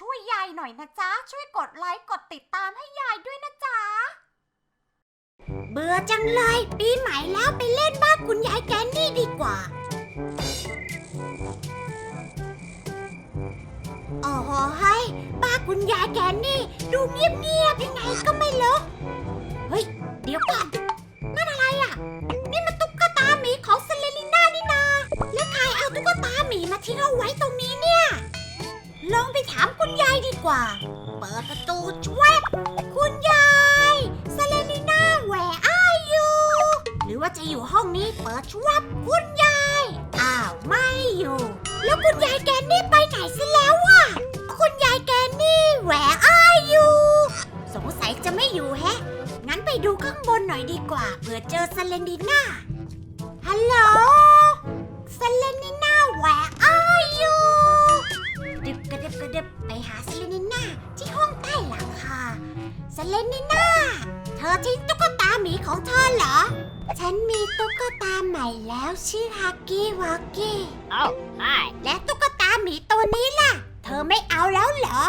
ช่วยยายหน่อยนะจ๊ะ ช่วยกดไลค์กดติดตามให้ยายด้วยนะจ๊ะ เบื่อจังเลย ปีใหม่แล้วไปเล่นบ้านคุณยายแกนนี่ดีกว่า โอ้โหให้บ้านคุณยายแกนนี่ ดูเงียบๆยังไงก็ไม่ลก ลองไปถามคุณยายดีกว่า เปิดประตูช่วยคุณยายเซเลนิน่าแหวอ้ายอยู่ หรือว่าจะอยู่ห้องนี้เปิดช่วยคุณยาย อ้าวไม่อยู่ แล้วคุณยายแกนนี่ไปไหนซะแล้ววะคุณยายแกนนี่แหวอ้ายอยู่ สงสัยจะไม่อยู่แฮะ งั้นไปดูข้างบนหน่อยดีกว่าเผื่อเจอเซเลนิน่าฮัลโหล เซเลนิน่าที่ห้องใต้หลังคาเซเลนิน่าเธอทิ้งตุ๊กตาหมีของเธอเหรอ ฉันมีตุ๊กตาใหม่แล้วชื่อฮักกี้วักกี้ Oh, hi. และตุ๊กตาหมีตัวนี้ล่ะ เธอไม่เอาแล้วเหรอ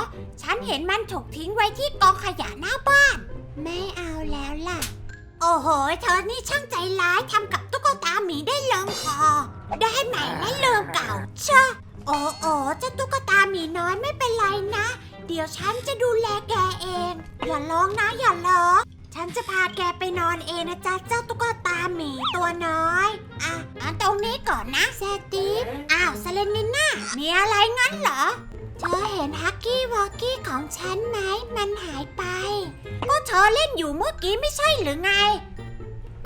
ฉันเห็นมันถูกทิ้งไว้ที่กองขยะหน้าบ้าน ไม่เอาแล้วล่ะ โอ้โห เธอนี่ช่างใจร้ายทำกับตุ๊กตาหมีได้ลงคอ ได้ใหม่และเลิมเก่าเชอะโอ้โอ้เจ้าตุ๊กตาหมีน้อยไม่เป็นไรนะ เดี๋ยวฉันจะดูแลแกเอง อย่าร้องนะอย่าร้อง ฉันจะพาแกไปนอนเองนะจ๊ะเจ้าตุ๊กตาหมีตัวน้อย อะอันตรงนี้ก่อนนะแซตีฟอ้าวเซเลนิน่ามีอะไรงั้นเหรอ เธอเห็นฮักกี้วอกกี้ของฉันไหมมันหายไป ก็เธอเล่นอยู่เมื่อกี้ไม่ใช่หรือไง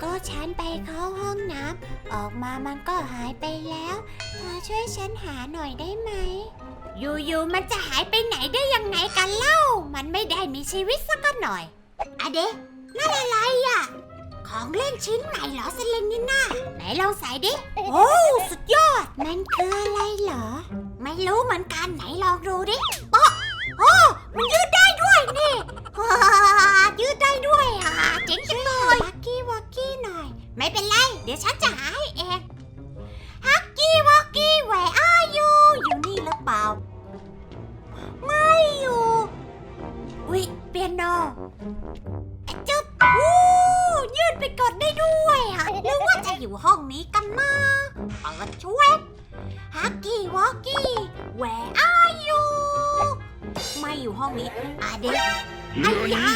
ก็ฉันไปเข้าห้องน้ำออกมามันก็หายไปแล้ว เธอช่วยฉันหาหน่อยได้ไหม อยู่ๆมันจะหายไปไหนได้ยังไงกันเล่า มันไม่ได้มีชีวิตสักหน่อยอะเดะนั่นอะไรอะ ของเล่นชิ้นใหม่เหรอเซเลนิน่าไหนลองใส่ดิ โอ้สุดยอด มันคืออะไรเหรอ ไม่รู้เหมือนกันไหนลองดูดิโป๊ะโอ้มันยืดได้ด้วยนี่ว้ายืดได้ด้วยอะเจ๋งจังเลยฮักกี้วอกกี้หน่อย ไม่เป็นไร เดี๋ยวฉันจะ อุ๊ยเปียโนจุ๊บอู้ยืดไปกดได้ด้วยอะหรือว่าจะอยู่ห้องนี้กันนะเปิดช่วยฮักกี้วอกกี้ where are you ไม่อยู่ห้องนี้อะเด็กไอ้ยา